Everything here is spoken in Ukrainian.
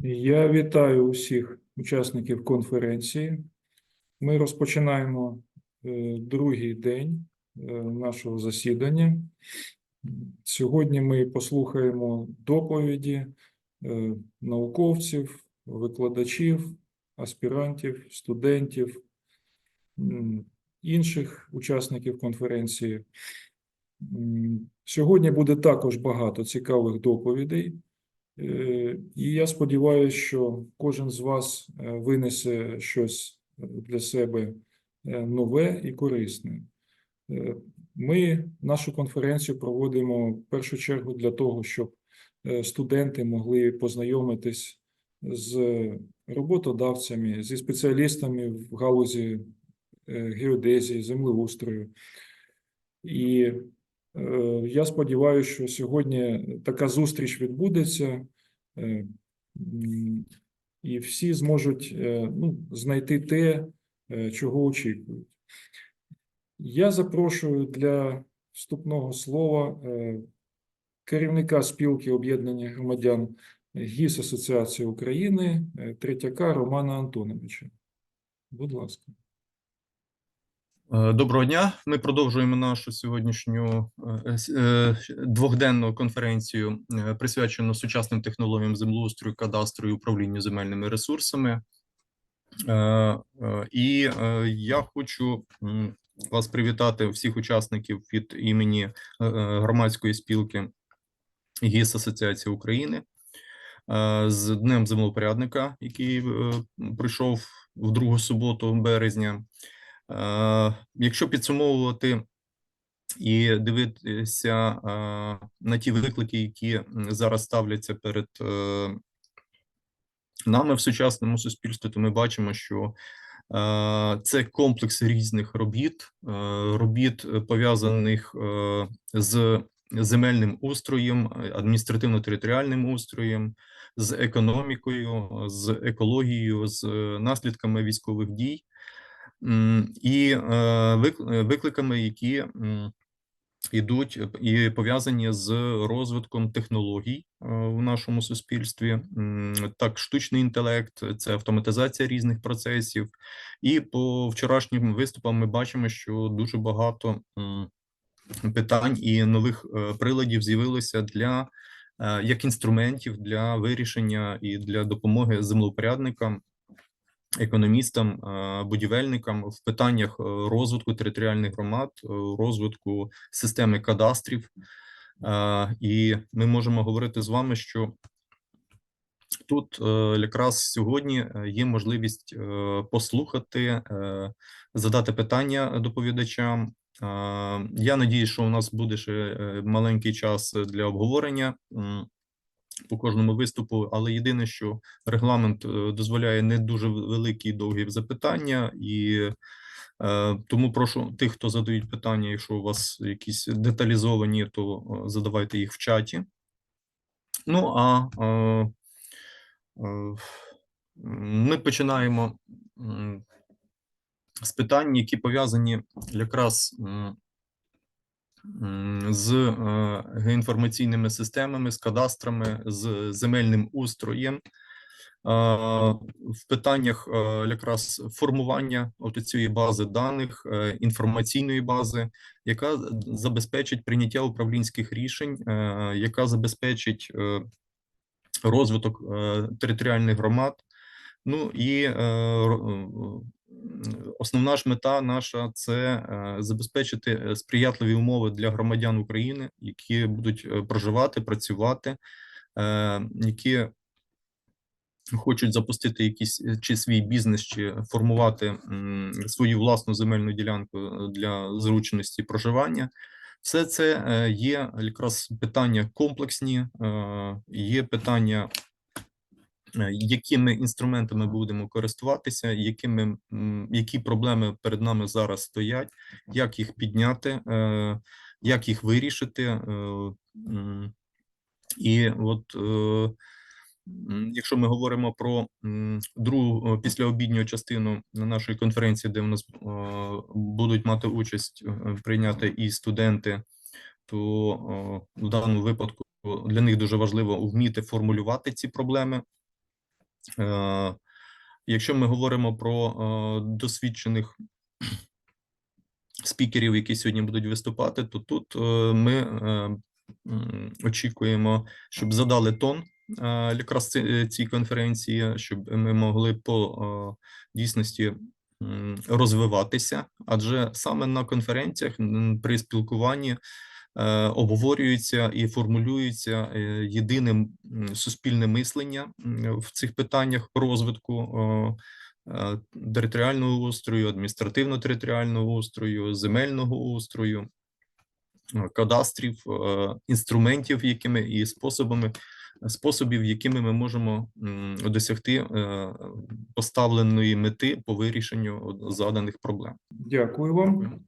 Я вітаю усіх учасників конференції. Ми розпочинаємо е, другий день е, нашого засідання. Сьогодні ми послухаємо доповіді е, науковців, викладачів, аспірантів, студентів, інших учасників конференції. Сьогодні буде також багато цікавих доповідей. Е, І я сподіваюся, що кожен з вас е, винесе щось е, для себе нове і корисне. Ми нашу конференцію проводимо в першу чергу для того, щоб студенти могли познайомитись з роботодавцями, зі спеціалістами в галузі геодезії, землеустрою. І Я сподіваюся, що сьогодні така зустріч відбудеться, е, і всі зможуть е, ну, знайти те, е, чого очікують. Я запрошую для вступного слова е, керівника спілки об'єднання громадян ГІС Асоціації України е, Третяка Романа Антоновича. Будь ласка. Е, Доброго дня. Ми продовжуємо нашу сьогоднішню е, е, двохденну конференцію, присвячену сучасним технологіям землеустрою, кадастру і управлінню земельними ресурсами. І я хочу вас привітати всіх учасників від імені громадської спілки ГІС Асоціації України з Днем землепорядника, який пройшов в другу суботу березня. Е, Якщо підсумовувати і дивитися е, на ті виклики, які зараз ставляться перед е, нами в сучасному суспільстві, то ми бачимо, що це комплекс різних робіт, робіт пов'язаних з земельним устроєм, адміністративно-територіальним устроєм, з економікою, з екологією, з наслідками військових дій. І е, е, викликами, які м, ідуть е, і пов'язані з розвитком технологій в нашому суспільстві. Так, штучний інтелект, це автоматизація різних процесів. І по вчорашнім виступам ми бачимо, що дуже багато питань і нових приладів з'явилося для як інструментів для вирішення і для допомоги землепорядникам економістам, е, будівельникам в питаннях е, розвитку територіальних громад, е, розвитку системи кадастрів. І ми можемо говорити з вами, що тут якраз сьогодні є можливість послухати, задати питання доповідачам. Я надію, що у нас буде ще маленький час для обговорення. По кожному виступу, але єдине, що регламент е, дозволяє не дуже великі і довгі запитання, і е, тому прошу тих, хто задають питання, якщо у вас якісь деталізовані, то е, задавайте їх в чаті. Ну а е, е, ми починаємо з питань, які пов'язані якраз з е, геоінформаційними системами, з кадастрами, з земельним устроєм. Е, В питаннях е, якраз формування цієї бази даних, інформаційної бази, яка забезпечить прийняття управлінських рішень, яка забезпечить розвиток територіальних громад. Ну і основна ж мета наша це е, забезпечити е, сприятливі умови для громадян України, які будуть е, проживати, працювати, які хочуть запустити якийсь чи свій бізнес, чи формувати свою власну земельну ділянку для зручності проживання. Все це є якраз питання комплексні, є питання якими інструментами будемо користуватися, якими які проблеми перед нами зараз стоять, як їх підняти, е, як їх вирішити. е. І от е, якщо ми говоримо про другу е, післяобідню частину нашої конференції, де в нас е, будуть мати участь е, прийняти і студенти, то е, в даному випадку для них дуже важливо вміти формулювати ці проблеми, Е, Якщо ми говоримо про е, досвідчених спікерів, які сьогодні будуть виступати, то тут е, ми е, очікуємо, щоб задали тон е, якраз цій конференції, щоб ми могли по е, дійсності розвиватися, адже саме на конференціях при спілкуванні е, обговорюється і формулюється е, єдине суспільне мислення в цих питаннях розвитку е, е, територіального устрою, адміністративно-територіального устрою, земельного устрою, е, кадастрів, е, інструментів, якими і способами. Способів, якими ми можемо досягти е, поставленої мети по вирішенню заданих проблем. Дякую вам.